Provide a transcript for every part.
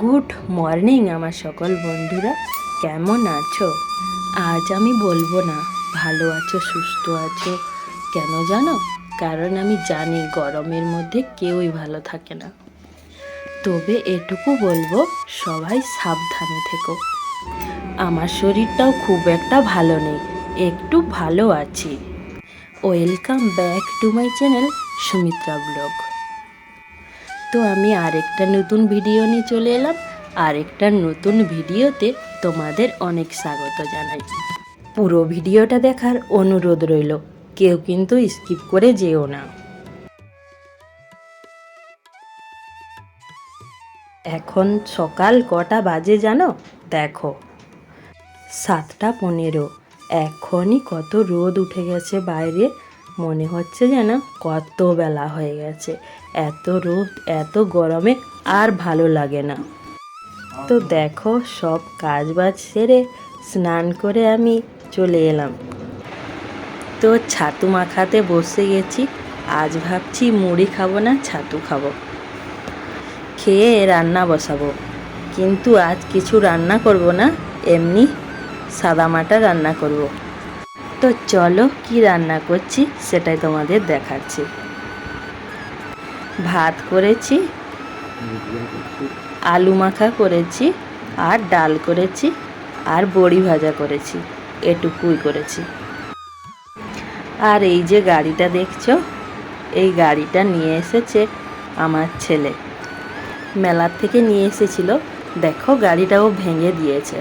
Good morning আমার সকল বন্ধুরা। কেমন আছো? আজ আমি বলব না, ভালো আছো, সুস্থ আছো। কেন জানো? কারণ আমি জানি গরমের মধ্যে কেউই ভালো থাকে না। তবে এটুকু বলব, সবাই সাবধানে থেকো। আমার শরীরটাও খুব একটা ভালো নেই, একটু ভালো আছি। Welcome back to my channel Sumitra vlog. তো আমি আরেকটা নতুন ভিডিও নিয়ে চলে এলাম। আরেকটা নতুন ভিডিওতে তোমাদের অনেক স্বাগত জানাই। পুরো ভিডিওটা দেখার অনুরোধ রইল, কেউ কিন্তু স্কিপ করে যেও না। এখন সকাল কটা বাজে জানো? দেখো, সাতটা পনেরো। এখনই কত রোদ উঠে গেছে বাইরে। মনে হচ্ছে যেন কত বেলা হয়ে গেছে। এত রোদ, এত গরমে আর ভালো লাগে না। তো দেখো, সব কাজ বাজ সেরে স্নান করে আমি চলে এলাম। তো ছাতু মাখাতে বসে গেছি। আজ ভাবছি মুড়ি খাব না ছাতু খাব। খেয়ে রান্না বসাবো। কিন্তু আজ কিছু রান্না করব না, এমনি সাদামাটা রান্না করব। তো চলো কি রান্না করছি সেটাই তোমাদের দেখাচ্ছি। ভাত করেছি, আলু মাখা করেছি, আর ডাল করেছি, আর বড়ি ভাজা করেছি, এটুকুই করেছি। আর এই যে গাড়িটা দেখছ, এই গাড়িটা নিয়ে এসেছে আমার ছেলে। মেলার থেকে নিয়ে এসেছিল। দেখো গাড়িটাও ভেঙে দিয়েছে।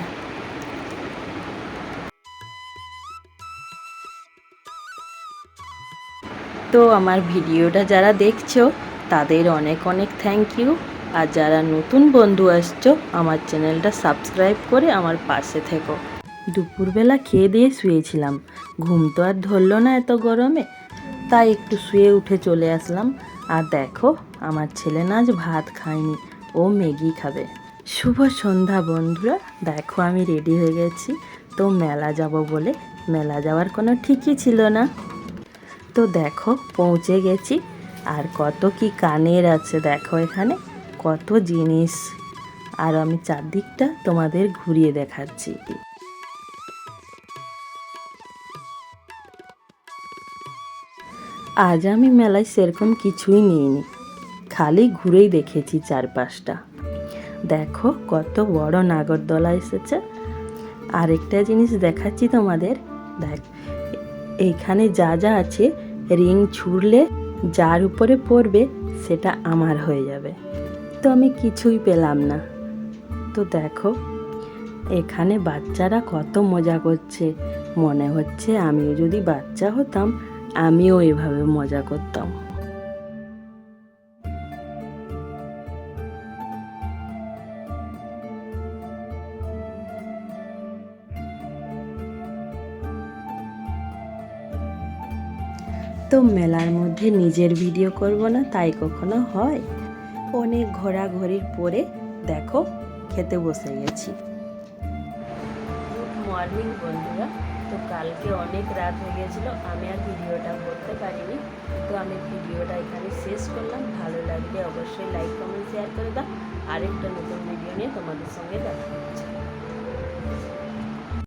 তো আমার ভিডিওটা যারা দেখছ, তাদের অনেক অনেক থ্যাংক ইউ আর যারা নতুন বন্ধু আসছো, আমার চ্যানেলটা সাবস্ক্রাইব করে আমার পাশে থেকো। দুপুরবেলা খেয়ে দিয়ে শুয়েছিলাম। ঘুম তো আর ধরলো না এত গরমে। তাই একটু শুয়ে উঠে চলে আসলাম। আর দেখো, আমার ছেলে না আজ ভাত খায়নি, ও ম্যাগি খাবে। শুভ সন্ধ্যা বন্ধুরা, দেখো আমি রেডি হয়ে গেছি। তো মেলা যাব বলে, মেলা যাওয়ার কোনো ঠিকই ছিল না। তো দেখো পৌঁছে গেছি। আর কত কি কানের আছে দেখো এখানে, কত জিনিস। আর আমি চারদিকটা তোমাদের ঘুরিয়ে দেখাচ্ছি। আজ আমি মেলায় সেরকম কিছুই নিইনি, খালি ঘুরেই দেখেছি চারপাশটা। দেখো কত বড় নাগরদোলা এসেছে। আরেকটা জিনিস দেখাচ্ছি তোমাদের, দেখ এইখানে যা যা আছে রিং ছুড়লে যার উপরে পড়বে সেটা আমার হয়ে যাবে। তো আমি কিছুই পেলাম না। তো দেখো, এখানে বাচ্চারা কত মজা করছে। মনে হচ্ছে আমিও যদি বাচ্চা হতাম, আমিও এভাবে মজা করতাম। তো মেলার মধ্যে নিজের ভিডিও করব না, তাই কখনো হয়। অনেক ঘোরাঘুরির পরে দেখো, খেতে বসে গেছি। গুড মর্নিং বন্ধুরা। তো কালকে অনেক রাত হয়ে গেছিল, আমি আর ভিডিওটা করতে পারিনি। তো আমি ভিডিওটা এখানে শেষ করলাম। ভালো লাগলে অবশ্যই লাইক কমেন্ট শেয়ার করে দাও। আরেকটা নতুন ভিডিও নিয়ে তোমাদের সঙ্গে দেখা হচ্ছে।